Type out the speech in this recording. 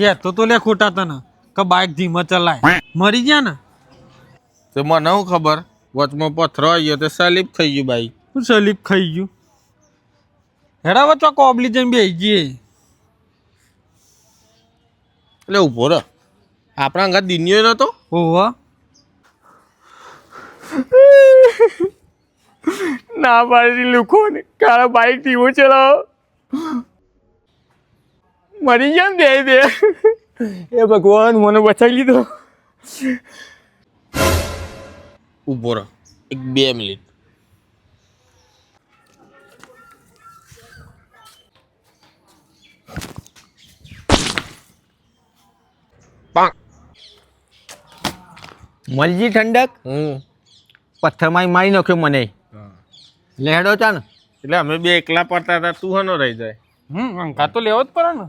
કે તો તો લે ખોટા તને કે બાઇક ધીમા ચલાય. મરી ગયા ને? તો મને શું ખબર વચમાં પથરો આવી ગયો તો સલીપ થઈ ગયું બાઈક શું સલીપ થઈ ગયું? હેડા વચ્ચે કોબલી જઈને બેસી જઈએ એટલે ઊભો રહ. આપણા અંગત દિનિયો નતો ઓહો. ના પાડી લુખો ને. કાળા બાઈક ધીમો ચલાવો. મરી ગયા ને બે બે. એ ભગવાન મને બચાવી લીધો. ઊભો રહો. એક બે મિનિટ. મલજી ઠંડક? પથ્થરમાં મારી નાખ્યો મને. લેડો ચાલ. એટલે અમે બે એકલા પડતા હતા તું હનો રહી જાય. હમ અંકા તો લેવો જ પડે ને.